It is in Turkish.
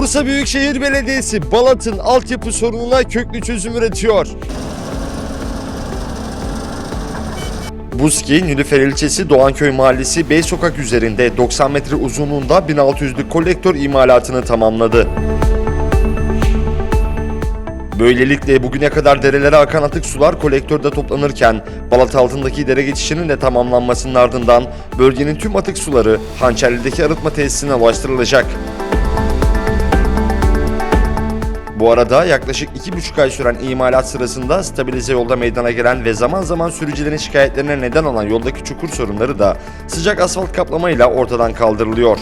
Bursa Büyükşehir Belediyesi Balat'ın altyapı sorununa köklü çözüm üretiyor. Buski, Nilüfer ilçesi Doğanköy Mahallesi Bey Sokak üzerinde 90 metre uzunluğunda 1600'lük kolektör imalatını tamamladı. Böylelikle bugüne kadar derelere akan atık sular kolektörde toplanırken Balat altındaki dere geçişinin de tamamlanmasının ardından bölgenin tüm atık suları Hançerli'deki arıtma tesisine ulaştırılacak. Bu arada yaklaşık 2,5 ay süren imalat sırasında stabilize yolda meydana gelen ve zaman zaman sürücülerin şikayetlerine neden olan yoldaki çukur sorunları da sıcak asfalt kaplamayla ortadan kaldırılıyor.